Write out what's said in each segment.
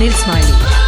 Anil Smiley.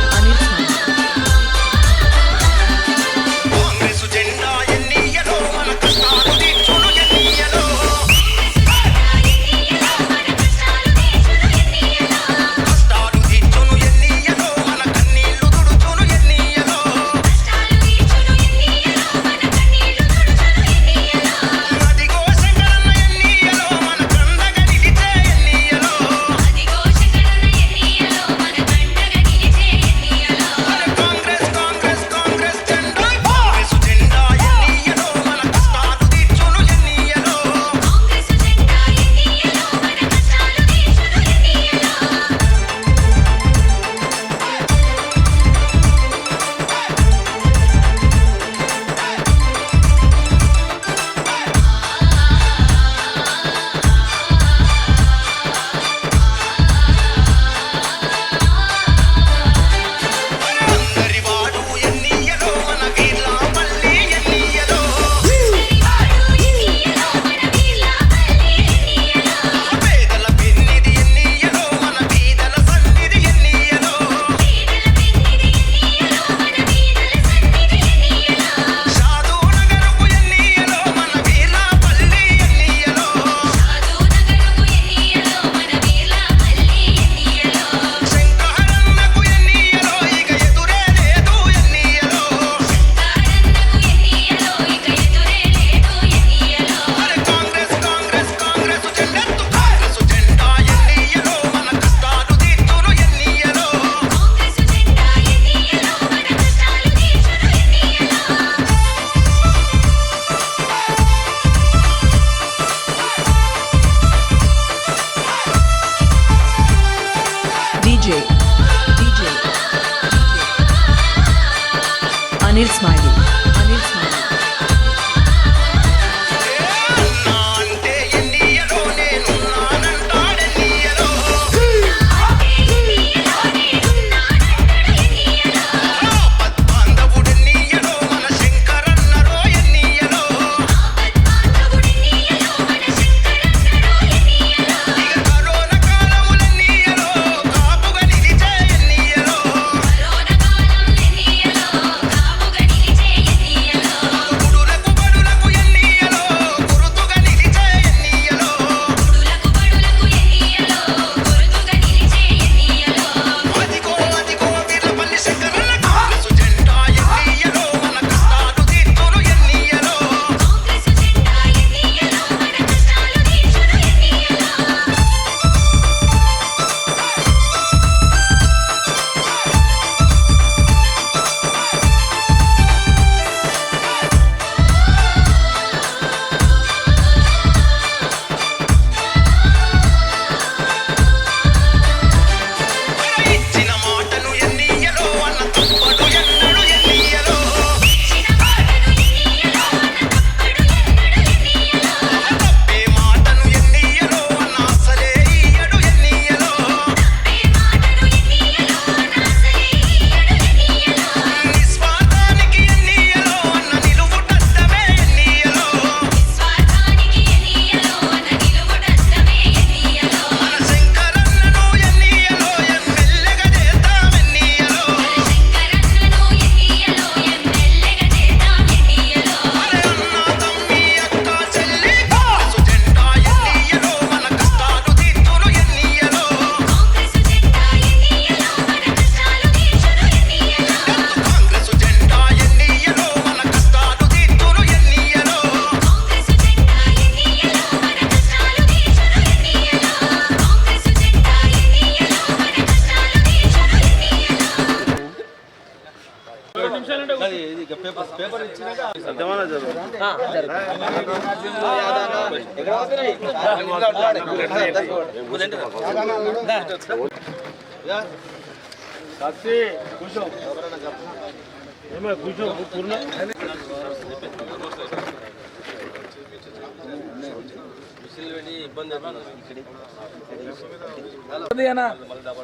ఉంది అన్న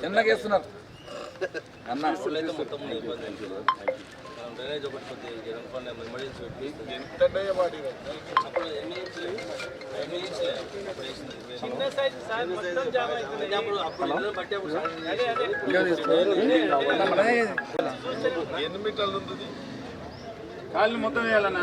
ఎండకేస్తున్నారు అన్న డ్రైనేజ్ ఒకటి కొద్దిగా ఫండ్ ఎమర్జెన్సీ పెట్టి. అప్పుడు ఎన్ని ఇంచులు? ఎన్ని ఇంచులే? అప్పుడు వేసింది. చిన్న సైజు సార్ మొత్తం జామ అవుతుంది. అప్పుడు అప్పుడు ఇల్లు బట్టి అప్పుడు సార్. ఎన్ని మీటర్లు ఉంది కాళ్ళు మొత్తం వేయాలన్నా?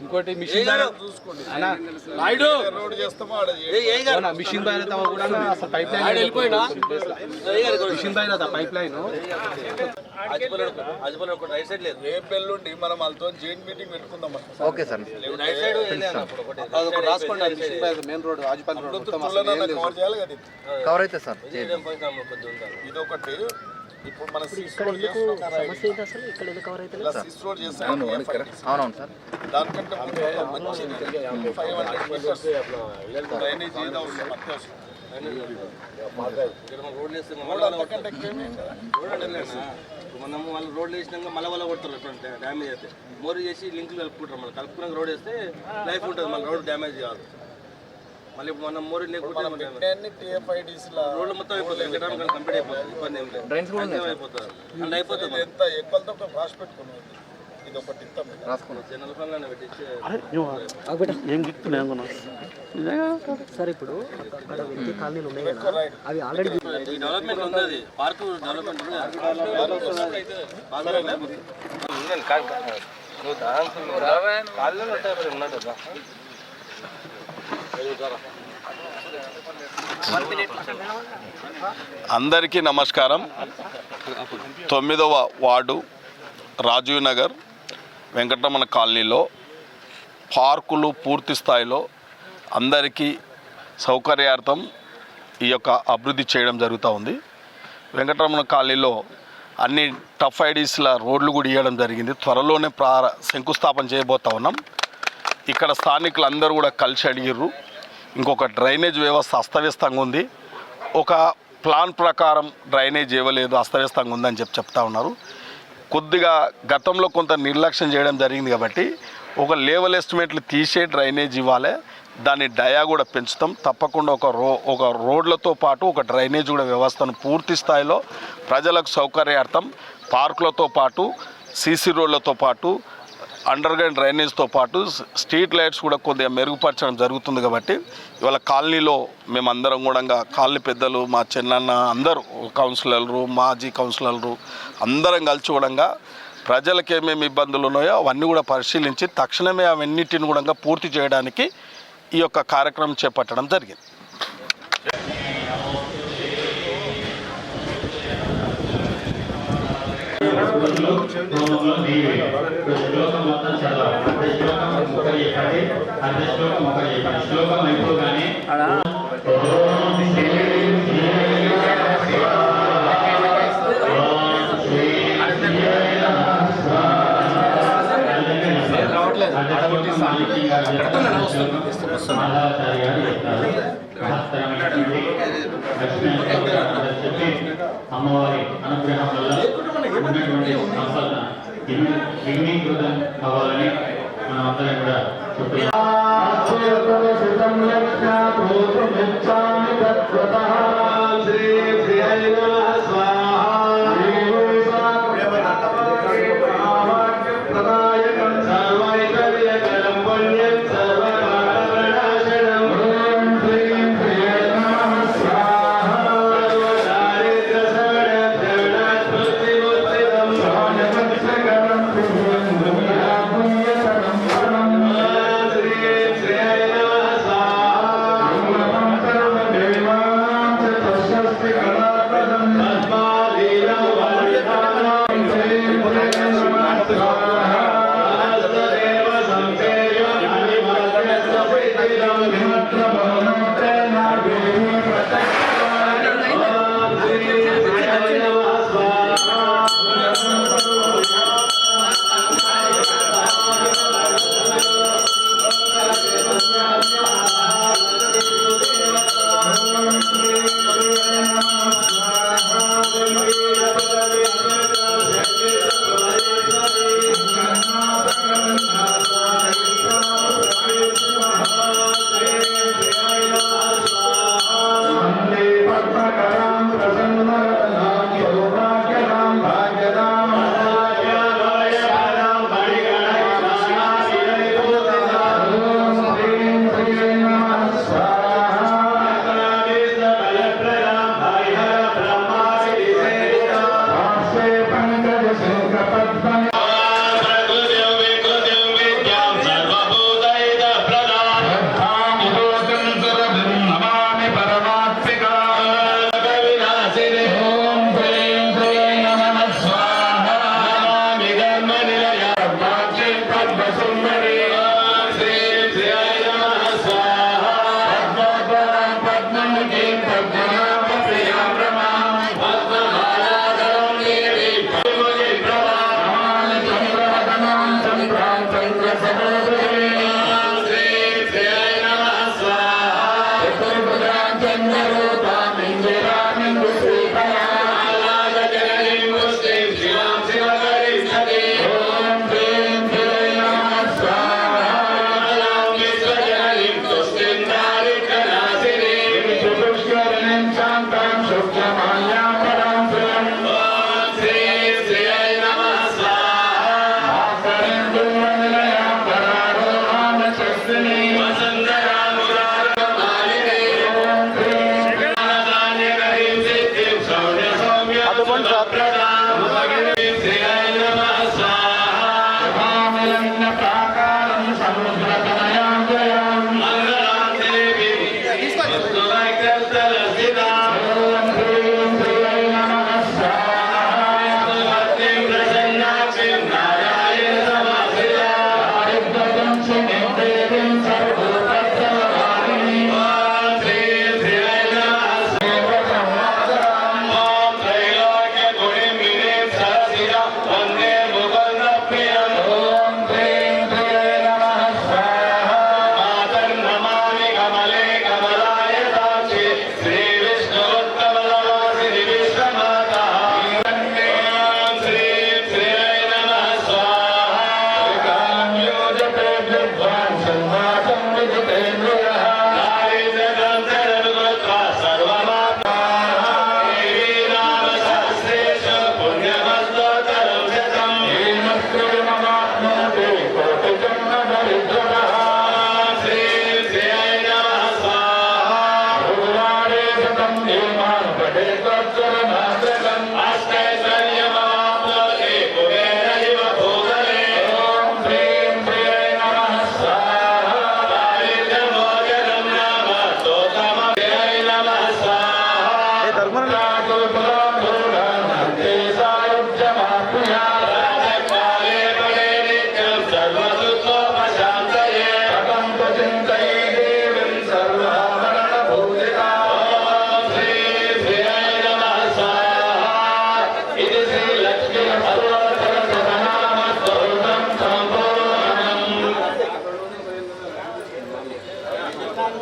ఇంకోటి మిషన్ నాయుడు! గారు? మిషన్ పైన తమ కూడా అసలు పైప్ లైన్ మిషన్ పైన పైప్ లైన్ మనం వాళ్ళతో జాయింట్ మీటింగ్ పెట్టుకుందాం. Okay sir. రాసుకోండి మెయిన్ రోడ్ రోడ్ కవర్ చేయాలి కదా ఇది. కవర్ అయితే సార్ ఇది ఒకటి ఇప్పుడు మన సిస్ రోడ్ చేస్తున్నాం కదా, ఇలా సిస్ రోడ్ చేస్తాం అవునవును సార్. దానికంటే ముందు ఒక మంచిది ఫైవ్ హండ్రెడ్ మీటర్స్ డ్రైనేజ్ ఏదో అవసరం అత్యవసరం ఇక్కడ మనం రోడ్లు వేస్తే రోడ్ మళ్ళీ అంతకంటే ఎక్కువేమీ కదా. మనం వాళ్ళు రోడ్లు వేసినాక మళ్ళీ వాళ్ళ కొడతారు ఎటువంటి డ్యామేజ్ అయితే. మోరీ చేసి లింకులు కలుపుకుంటారు మళ్ళీ. కలుపుకున్నాక రోడ్ వేస్తే లైఫ్ ఉంటుంది మళ్ళీ రోడ్ డ్యామేజ్ కాదు. మళ్ళీ మనం మోరీ రోడ్లు మొత్తం అయిపోతుంది కంప్లీట్ అయిపోతుంది ఇబ్బంది ఏం లేదు. ఎంత ఎక్కువతో రాసి పెట్టుకున్నాం ఇది ఒకటి ఇస్తాం సార్ ఇప్పుడు అక్కడ వ్యక్తి కాలనీలు ఉన్నాయి కదా అవి ఆల్రెడీ ఈ డెవలప్మెంట్ ఉంది పార్క్ డెవలప్మెంట్ దాంట్లో ఉంటాయి ఉన్నాడు కదా. అందరికీ నమస్కారం. తొమ్మిదవ వార్డు రాజీవ్ నగర్ వెంకటరమణ కాలనీలో పార్కులు పూర్తి స్థాయిలో అందరికీ సౌకర్యార్థం ఈ యొక్క అభివృద్ధి చేయడం జరుగుతూ ఉంది. వెంకటరమణ కాలనీలో అన్ని టఫ్ ఐడీస్ల రోడ్లు కూడా ఇవ్వడం జరిగింది. త్వరలోనే ప్రార శంకుస్థాపన చేయబోతా ఉన్నాం. ఇక్కడ స్థానికులు అందరూ కూడా కలిసి అడిగిర్రు. ఇంకొక డ్రైనేజ్ వ్యవస్థ అస్తవ్యస్తంగా ఉంది. ఒక ప్లాన్ ప్రకారం డ్రైనేజ్ ఇవ్వలేదు అస్తవ్యస్తంగా ఉందని చెప్పి చెప్తా ఉన్నారు. కొద్దిగా గతంలో కొంత నిర్లక్ష్యం చేయడం జరిగింది కాబట్టి ఒక లేవల్ ఎస్టిమేట్లు తీసే డ్రైనేజ్ ఇవ్వాలి. దాని డయా కూడా పెంచుతాం. తప్పకుండా ఒక రో ఒక రోడ్లతో పాటు ఒక డ్రైనేజ్ కూడా వ్యవస్థను పూర్తి స్థాయిలో ప్రజలకు సౌకర్యార్థం పార్కులతో పాటు సీసీ రోడ్లతో పాటు అండర్గ్రౌండ్ డ్రైనేజ్తో పాటు స్ట్రీట్ లైట్స్ కూడా కొద్దిగా మెరుగుపరచడం జరుగుతుంది కాబట్టి ఇవాళ కాలనీలో మేమందరం కూడా కాలనీ పెద్దలు మా చిన్నన్న అందరూ కౌన్సిలర్లు మాజీ కౌన్సిలర్లు అందరం కలిసి కూడా ప్రజలకు ఏమేమి ఇబ్బందులు ఉన్నాయో అవన్నీ కూడా పరిశీలించి తక్షణమే అవన్నిటిని కూడా పూర్తి చేయడానికి ఈ యొక్క కార్యక్రమం చేపట్టడం జరిగింది. శ్లోకం మొత్తం చదవాలి అంటే శ్లోకం ఒకరు చెప్పండి అర్ధ శ్లోకం ఒకరు చెప్పండి శ్లోకం అమ్మవారి అనుగ్రహం వల్ల ఉన్నటువంటి సంస్థల విఘ్నీకృత అవ్వాలని మనం అందరం కూడా చెప్తున్నాం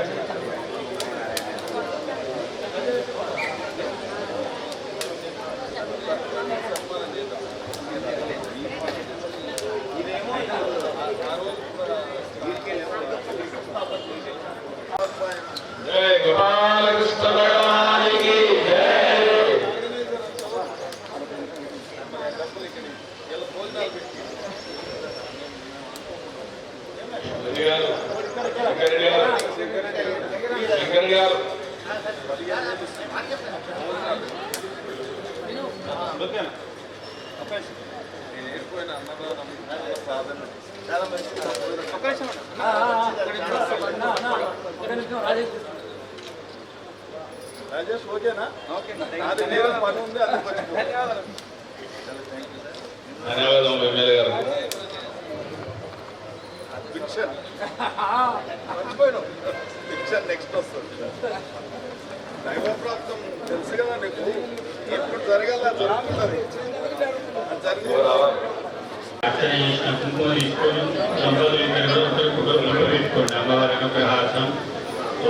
Gracias. ధన్యవాదం ఎమ్మెల్యే గారు. నెక్స్ట్ వస్తుంది. దైవ ప్రాప్తం తెలుసు కదా నీకు. ఎప్పుడు జరగాల జరుగుతుంది. అది జరిగింది అర్చన చేసిన కుంకుమ తీసుకొని సంపదలు కనుగొంటే కుటుంబంలో పెట్టుకోండి అమ్మవారి అనుగ్రహార్థం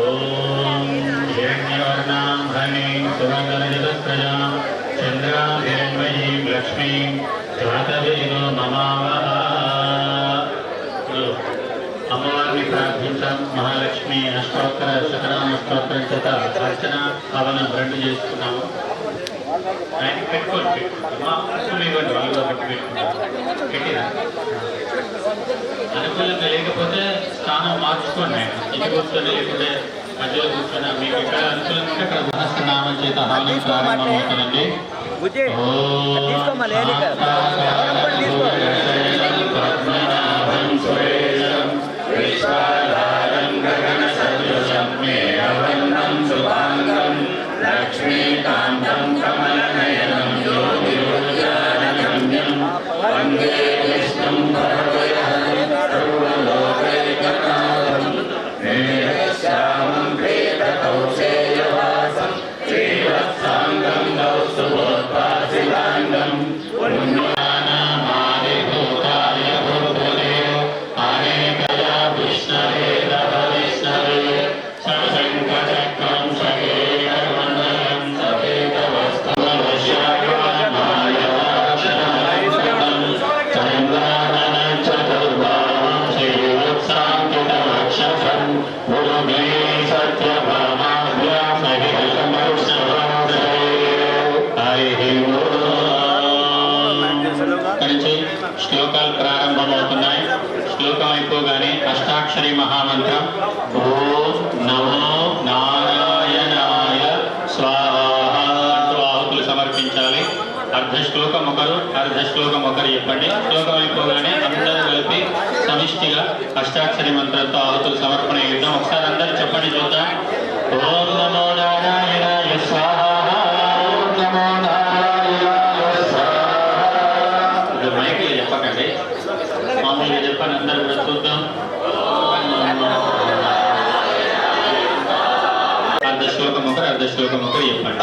ఓం హిరణ్యవర్ణాం హరిణీం సుమంగళజలత్రజాం చంద్రాం హిరణ్మయీం లక్ష్మీం అమ్మవారిని ప్రార్థించాం. మహాలక్ష్మి అష్టోత్తర శతనామ స్తోత్రం చేత అర్చన హవనం రెండు చేసుకున్నాము. ఆయన పెట్టుకోండి అమ్మ అసలు ఇవ్వండి వాళ్ళు పెట్టుకుంటారు. అనుకూలంగా లేకపోతే స్థానం మార్చుకోండి. ఇది కూర్చొని లేకపోతే మధ్యలో కూర్చొని మీకు ఎక్కడ అనుకూలంగా అక్కడ సహస్రనామం చేత హవనం ప్రారంభం అవుతుందండి అర్ధ శ్లోకం ఒకరు అర్ధ శ్లోకం ఒకరు చెప్పండి. శ్లోకం అయిపోగానే అందరూ కలిపి సమిష్టిగా అష్టాక్షరి మంత్రంతో ఆహుతులు సమర్పణ చేద్దాం. ఒకసారి అందరు చెప్పండి చూద్దాం. ఓం నమో నారాయణాయ స్వాహ. ఓం నమో నారాయణాయ స్వాహ. చెప్పకండి. మామూలుగా చెప్పండి అందరూ కూడా చూద్దాం. అర్ధ శ్లోకం ఒకరు అర్ధ శ్లోకం ఒకరు చెప్పండి.